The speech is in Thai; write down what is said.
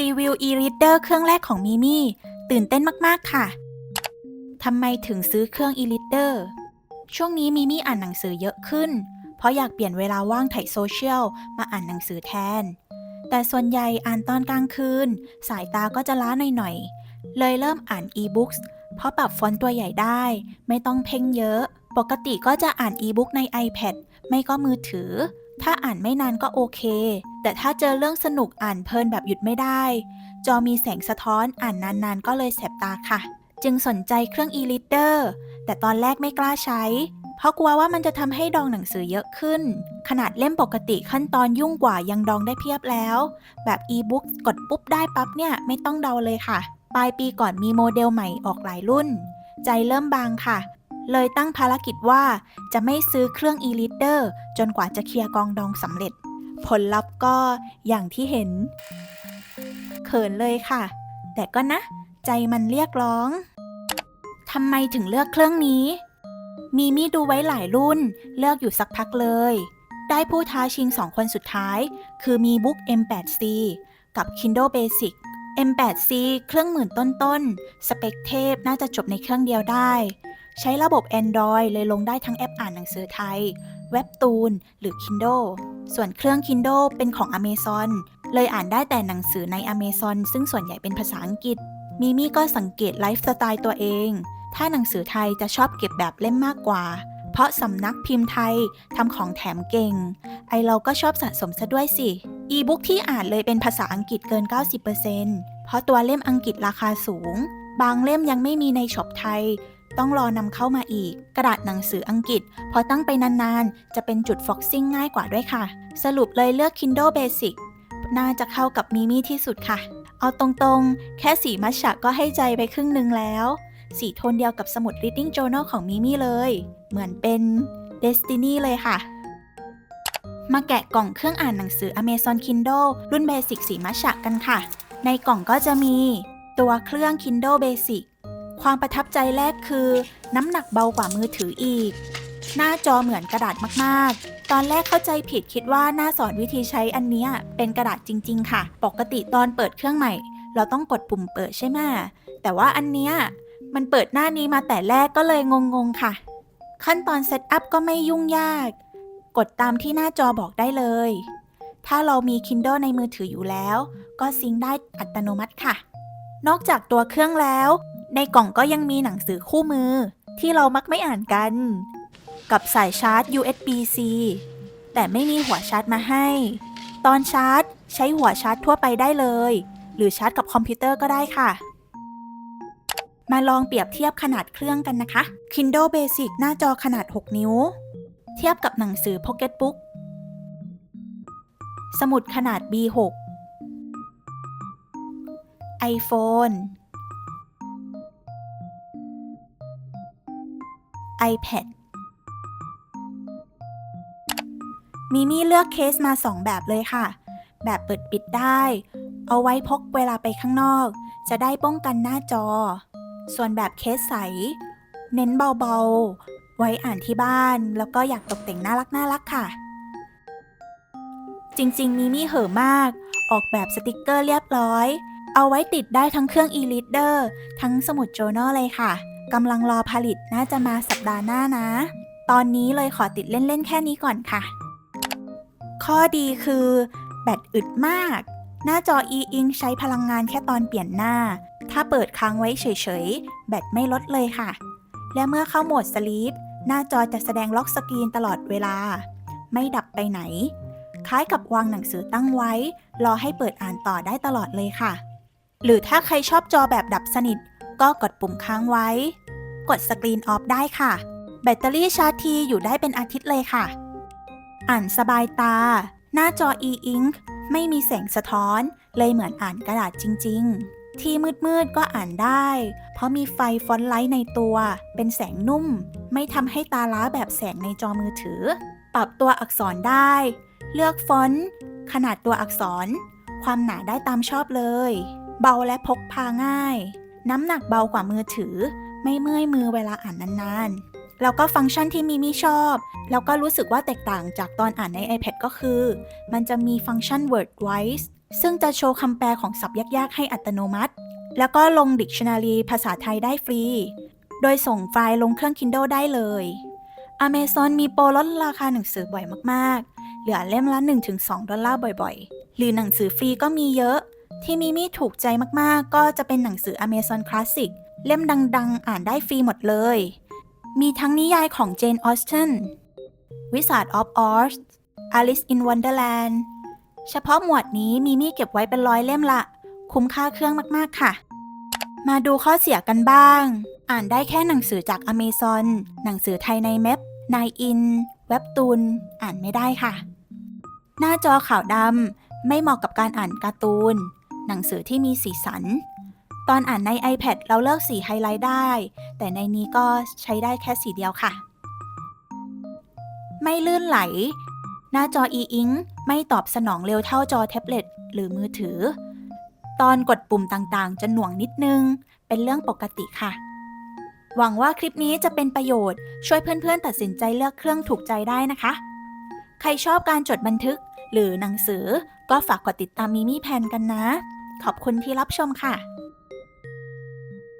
รีวิว e-reader เครื่องแรกของมิมี่ตื่นเต้นมาก ๆ ค่ะ ทำไมถึงซื้อเครื่อง e-reader ช่วงนี้มิมี่อ่านหนังสือเยอะขึ้น เพราะอยากเปลี่ยนเวลาว่างไถ่โซเชียลมาอ่านหนังสือแทน แต่ส่วนใหญ่อ่านตอนกลางคืน สายตาก็จะล้าหน่อย ๆ เลยเริ่มอ่าน e-books เพราะปรับฟอนต์ตัวใหญ่ได้ ไม่ต้องเพ่งเยอะ ปกติก็จะอ่าน e-book ใน iPad ไม่ก็มือถือ ถ้าอ่านไม่นานก็โอเค แต่ถ้าเจอเรื่องสนุกอ่านเพลินแบบหยุดไม่ได้ จอมีแสงสะท้อนอ่านนานๆก็เลยแสบตาค่ะ จึงสนใจเครื่อง e-reader แต่ตอนแรกไม่กล้าใช้ เพราะกลัวว่ามันจะทำให้ดองหนังสือเยอะขึ้น ขนาดเล่มปกติขั้นตอนยุ่งกว่ายังดองได้เพียบแล้ว แบบ e-book กดปุ๊บได้ปั๊บเนี่ยไม่ต้องเดาเลยค่ะ ปลายปีก่อนมีโมเดลใหม่ออกหลายรุ่น ใจเริ่มบางค่ะ เลยตั้งภารกิจว่าจะไม่ซื้อเครื่อง e-reader จนกว่าจะเคลียร์กองดองสำเร็จ ผลลัพธ์ก็อย่างที่เห็น เขินเลยค่ะ แต่ก็นะ ใจมันเรียกร้องทำไมถึงเลือกเครื่องนี้ มีมี่ดูไว้หลายรุ่น เลือกอยู่สักพักเลย ได้ผู้ท้าชิงสองคนสุดท้าย คือมีบุ๊ก M8C กับ Kindle Basic M8C เครื่องหมื่นต้นๆ สเปคเทพน่าจะจบในเครื่องเดียวได้ ใช้ระบบ Android เลยลงได้ทั้งแอปอ่านหนังสือไทย เว็บตูน หรือ Kindle ส่วนเครื่อง Kindle เป็นของ Amazon เลยอ่านได้แต่หนังสือใน Amazon ซึ่งส่วนใหญ่เป็นภาษาอังกฤษ มิมี่ก็สังเกตไลฟ์สไตล์ตัวเอง ถ้าหนังสือไทยจะชอบเก็บแบบเล่มมากกว่า เพราะสำนักพิมพ์ไทยทำของแถมเก่ง ไอเราก็ชอบสะสมซะด้วยสิ อีบุ๊กที่อ่านเลยเป็นภาษาอังกฤษเกิน 90%เพราะตัวเล่มอังกฤษราคาสูง บางเล่มยังไม่มีในช็อปไทย ต้องรอนำเข้ามาอีก กระดาษหนังสืออังกฤษ พอตั้งไปนานๆ จะเป็นจุดฟ็อกซิ่งง่ายกว่าด้วยค่ะ สรุปเลยเลือก Kindle Basic น่าจะเข้ากับมิมี่ที่สุดค่ะ เอาตรงๆ แค่สีมัชฉะก็ให้ใจไปครึ่งหนึ่งแล้ว สีโทนเดียวกับสมุด Reading Journal ของมิมี่เลย เหมือนเป็น Destiny เลยค่ะมาแกะกล่องเครื่องอ่านหนังสือ Amazon Kindle รุ่น Basic สีมัชฉะกันค่ะ ในกล่องก็จะมี ตัวเครื่อง Kindle Basic ความประทับใจแรกคือ น้ำหนักเบากว่ามือถืออีก หน้าจอเหมือนกระดาษมากๆ ตอนแรกเข้าใจผิดคิดว่าหน้าสอนวิธีใช้อันนี้เป็นกระดาษจริง ๆ ค่ะ ปกติตอนเปิดเครื่องใหม่ เราต้องกดปุ่มเปิดใช่ไหมแต่ว่าอันเนี้ยมันเปิดหน้านี้มาแต่แรกก็เลยงงๆค่ะ ขั้นตอนเซตอัพก็ไม่ยุ่งยาก กดตามที่หน้าจอบอกได้เลย ถ้าเรามี Kindle ในมือถืออยู่แล้ว ก็ซิงได้อัตโนมัติค่ะ นอกจากตัวเครื่องแล้ว ในกล่องก็ยังมีหนังสือคู่มือ ที่เรามักไม่อ่านกัน กับสายชาร์จ USB-C แต่ไม่มีหัวชาร์จมาให้ ตอนชาร์จใช้หัวชาร์จทั่วไปได้เลย หรือชาร์จกับคอมพิวเตอร์ก็ได้ค่ะ มาลองเปรียบเทียบขนาดเครื่องกันนะคะ Kindle Basic หน้าจอขนาด 6 นิ้ว เทียบกับหนังสือ Pocketbook สมุดขนาด B6 iPhone iPad มิมี่เลือกเคสมา 2 แบบเลยค่ะ แบบเปิดปิดได้ เอาไว้พกเวลาไปข้างนอก จะได้ป้องกันหน้าจอ ส่วนแบบเคสใส เน้นเบาๆ ไว้อ่านที่บ้าน แล้วก็อยากตกแต่งน่ารักน่ารักค่ะ จริงๆมิมี่เห่อมาก ออกแบบสติกเกอร์เรียบร้อย เอาไว้ติดได้ทั้งเครื่อง e-reader ทั้งสมุดโจโนเลยค่ะ กำลังรอผลิตน่าจะมาสัปดาห์หน้านะ ตอนนี้เลยขอติดเล่น ๆ แค่นี้ก่อนค่ะ ข้อดีคือ แบตอึดมาก หน้าจอ e-ink ใช้พลังงานแค่ตอนเปลี่ยนหน้า ถ้าเปิดค้างไว้เฉย ๆ แบตไม่ลดเลยค่ะ และเมื่อเข้าโหมดสลีปหน้าจอจะแสดงล็อกสกรีนตลอดเวลา ไม่ดับไปไหน คล้ายกับวางหนังสือตั้งไว้ รอให้เปิดอ่านต่อได้ตลอดเลยค่ะ หรือถ้าใครชอบจอแบบดับสนิท ก็กดปุ่มค้างไว้ กดสกรีนออฟได้ค่ะ แบตเตอรี่ชาร์จทีอยู่ได้เป็นอาทิตย์เลยค่ะ อ่านสบายตา หน้าจอ e-ink ไม่มีแสงสะท้อน เลยเหมือนอ่านกระดาษจริง ๆ ที่มืดๆก็อ่านได้ เพราะมีไฟฟอนต์ไลท์ในตัว เป็นแสงนุ่ม ไม่ทำให้ตาล้าแบบแสงในจอมือถือ ปรับตัวอักษรได้ เลือกฟอนต์ ขนาดตัวอักษร ความหนาได้ตามชอบเลย เบาและพกพาง่าย น้ำหนักเบากว่ามือถือ ไม่เมื่อยมือเวลาอ่านนานๆ แล้วก็ฟังก์ชันที่มิมี่ชอบ แล้วก็รู้สึกว่าแตกต่างจากตอนอ่านใน iPad ก็คือ มันจะมีฟังก์ชัน Word Voice ซึ่งจะโชว์คำแปลของศัพท์ยากๆ ให้อัตโนมัติ แล้วก็ลง Dictionary ภาษาไทยได้ฟรี โดยส่งไฟล์ลงเครื่อง Kindle ได้เลย Amazon มีโปรลดราคาหนังสือบ่อยมากๆ เหลือเล่มละ 1-2 ดอลลาร์บ่อยๆ หรือหนังสือฟรีก็มีเยอะ ที่มิมี่ถูกใจมากๆ ก็จะเป็นหนังสือ Amazon Classic เล่มดังๆ อ่านได้ฟรีหมดเลย มีทั้งนิยายของ Jane Austen Wizard of Oz Alice in Wonderland เฉพาะหมวดนี้มิมี่เก็บไว้เป็นร้อยเล่มละ คุ้มค่าเครื่องมากๆค่ะ มาดูข้อเสียกันบ้าง อ่านได้แค่หนังสือจาก Amazon หนังสือไทยในเม็บนายอิน เว็บตูน อ่านไม่ได้ค่ะ หน้าจอขาวดำไม่เหมาะกับการอ่านการ์ตูน หนังสือที่มีสีสัน ตอนอ่านใน iPad เราเลือกสีไฮไลท์ได้ แต่ในนี้ก็ใช้ได้แค่สีเดียวค่ะ ไม่ลื่นไหล หน้าจอ e-ink ไม่ตอบสนองเร็วเท่าจอแท็บเล็ตหรือมือถือ ตอนกดปุ่มต่างๆ จะหน่วงนิดนึง เป็นเรื่องปกติค่ะ หวังว่าคลิปนี้จะเป็นประโยชน์ ช่วยเพื่อนๆ ตัดสินใจเลือกเครื่องถูกใจได้นะคะ ใครชอบการจดบันทึกหรือหนังสือก็ฝากกดติดตามมิมี่แพนกันนะ ขอบคุณที่รับชมค่ะ